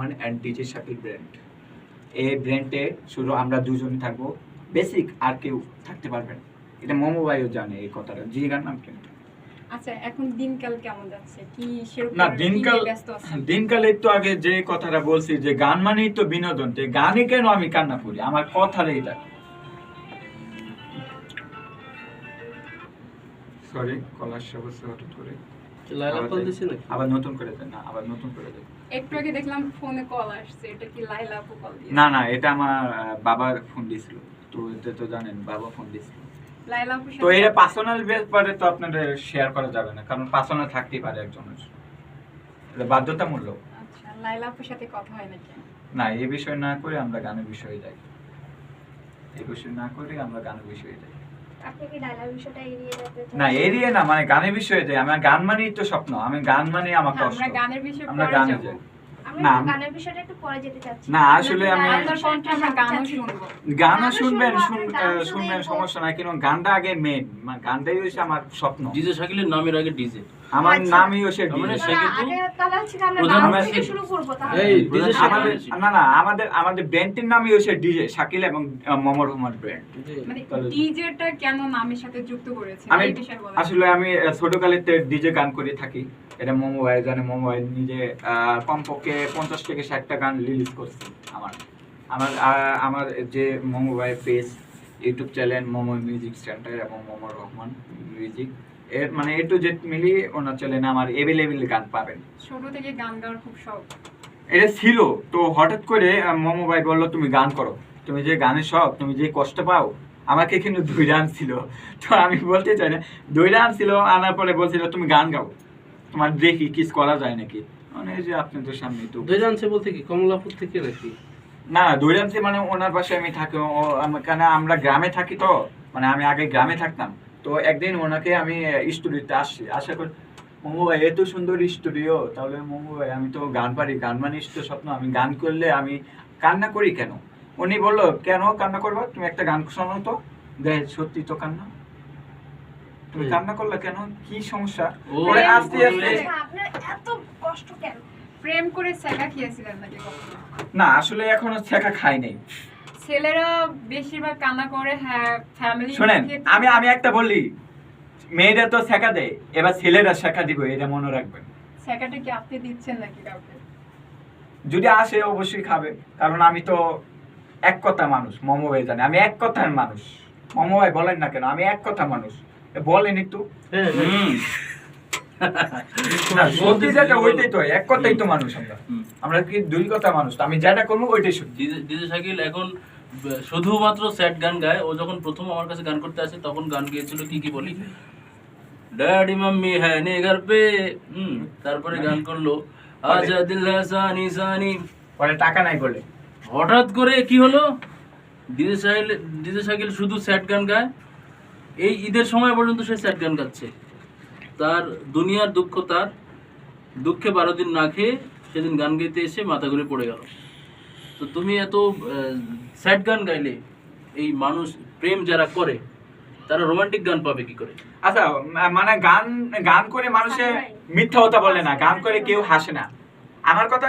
Rahman and DJ Shakil brand এই ব্র্যান্ডে শুধু আমরা দুজনই থাকব। বেসিক আর কেউ থাকতে পারবে না। এটা মোমো ভাইও জানে এই কথাটা। জিগার নাম কিন্তু আচ্ছা এখন দিনকাল কেমন যাচ্ছে? কি না দিনকাল দিনকাল একটু আগে যে কথাটা বলছি যে গান মানেই তো বিনোদন। তো গানে কেন আমি কান্না করি? আমার কথার এইটা সরি কলার সমস্যা হঠাৎ করে। লাইলা কল দিছে নাকি? আবার নতুন করে দেন না আবার নতুন করে দেন একটু আগে দেখলাম ফোনে কল আসছে এটা কি লাইলা আপু কল দিয়ে না না এটা আমার বাবার ফোন দিছিল তো এটা তো জানেন বাবা ফোন দিছিল লাইলা আপুর তো এটা পার্সোনাল ব্যাপারে তো আপনাদের শেয়ার করা যাবে না কারণ পার্সোনাল থাকতেই পারে একজনের। এটা বাধ্যতামূলক। আচ্ছা লাইলা আপুর সাথে কথা হয় নাকি? না এই বিষয় না করে আমরা গানের বিষয়ে যাই। এই বিষয় না করে আমরা গানের বিষয়ে যাই। বিষয়টা এড়িয়ে না এরিয়ে না মানে গানের বিষয়ে যাই আমার গান মানেই তো স্বপ্ন আমি গান মানে আমার আমরা গানের বিষয়ে আমরা গানে যাই। না, একটু গানের বিষয়টা একটু পরে যেতে চাচ্ছি। না আসলে আমি আপনার কণ্ঠে আমরা গানও শুনব। গানও গানও শুনবেন শুনব, শুন- গান আহ, শুনলেই শুনবেন সমস্যা নাই কিন্তু গানটা আগে মেন মানে গানটাই হচ্ছে আমার স্বপ্ন। ডিজে শাকিলের নামের আগে ডিজে। আমার আচ্ছা। নামই হচ্ছে তার মানে DJ সে কিন্তু আগে তাহলে হচ্ছে কি আমরা প্রধান গান আমাদের- থেকে শুরু করব তাহলে। এই আমাদের ডিজে শাকিল না না আমাদের আমাদের ব্র্যান্ডটির নামই হচ্ছে ডিজে শাকিল এবং আহ, মোহাম্মদ রহমান ব্র্যান্ড মানে ডিজেটা কেন নামের সাথে যুক্ত করেছে আমি আসলে আমি আহ, ছোটকালেতে ডিজে গান করে থাকি। এটা মোমো ভাই জানে মোমো ভাই নিজে কমপক্ষে পঞ্চাশ থেকে ষাটটা গান রিলিজ করছে আমার। আমার আমার যে মোমো ভাই page YouTube channel Momo music centre এবং মোমো রহমান মিউজিক এর মানে এ টু জেড মিলিয়ে ওনার চ্যানেলে আমার এভেলেবেল গান পাবেন। ছোট থেকে গান গাওয়ার খুব শখ। এটা ছিল তো হঠাৎ করে মোমো ভাই বলল তুমি গান করো তুমি যে গানের শখ তুমি যে কষ্ট পাও আমাকে কিন্তু দুই রান ছিল তো আমি বলতে চাই না দুই রান ছিল আনার পরে বলছিল তুমি গান গাও। তোমার দেখি কিস করা যায় নাকি? মানে এই যে তো সামনে তো দুই জানছে বলতে কি কমলাপুর থেকে নাকি? না দুই রান মানে ওনার পাশে আমি থাকি কেন আমরা গ্রামে থাকি তো মানে আমি আগে গ্রামে থাকতাম। তো একদিন ওনাকে আমি স্টুডিওতে আসছি আশা করি মোমো ভাই এত সুন্দর স্টুডিও তাহলে মোমো ভাই আমি তো গান পারি গান মানে তো স্বপ্ন আমি গান করলে আমি কান্না করি কেন? উনি বলল কেন কান্না করব? তুমি একটা গান শোনো তো দেখ সত্যি তো কান্না। তুমি কান্না করলে কেন? কি সমস্যা? পরে আস্তে আস্তে আচ্ছা, আপনার এত কষ্ট কেন? প্রেম করে সেকা খেয়েছিলেন নাকি না আসলে এখনও শেখা খাই নাই। ছেলেরা বেশিরভাগ কান্না করে হ্যাঁ ফ্যামিলি শোনেন আমি আমি একটা বলি মেয়েরা তো শেখা দেয় এবার ছেলেরা শেখা দিব এটা মনে রাখবেন। সেকাটা কি আপনি দিচ্ছেন নাকি কাউকে? যদি আসে অবশ্যই খাবে কারণ আমি তো এক কথা মানুষ মমো ভাই জানে আমি এক কথার মানুষ। মমো ভাই বলেন না কেন আমি এক কথা মানুষ। বলেন একটু। হ্যাঁ সত্যি যেটা ওইটাই তো এক কথাই তো মানুষ আমরা। আমরা কি দুই কথা মানুষ? আমি যেটা করব ওইটাই সত্যি ডিজে ডিজে শাকিল এখন শুধুমাত্র স্যাড গান গায়। ও যখন প্রথম আমার কাছে গান করতে আসে তখন গান গেয়েছিল কি কি বলি? ড্যাডি মাম্মি হ্যাঁ নে ঘর পে। হুম তারপরে গান করল আজা দিল হ্যাঁ সানি। সানি পরে টাকা নাই বলে। হঠাৎ করে কি হলো? ডিজে সাহিল ডিজে শাকিল শুধু স্যাড গান গায়। এই ঈদের সময় পর্যন্ত সে স্যাড গান গাচ্ছে। তার দুনিয়ার দুঃখ তার দুঃখে বারো দিন না খেয়ে সেদিন গান গাইতে এসে মাথা ঘুরে পড়ে গেল। তো তুমি এত স্যাড গান গাইলে এই মানুষ প্রেম যারা করে তারা রোমান্টিক গান পাবে কি করে? আচ্ছা মানে গান গান করে মানুষে মিথ্যা কথা বলে না গান করে কেউ হাসে না। আমার কথা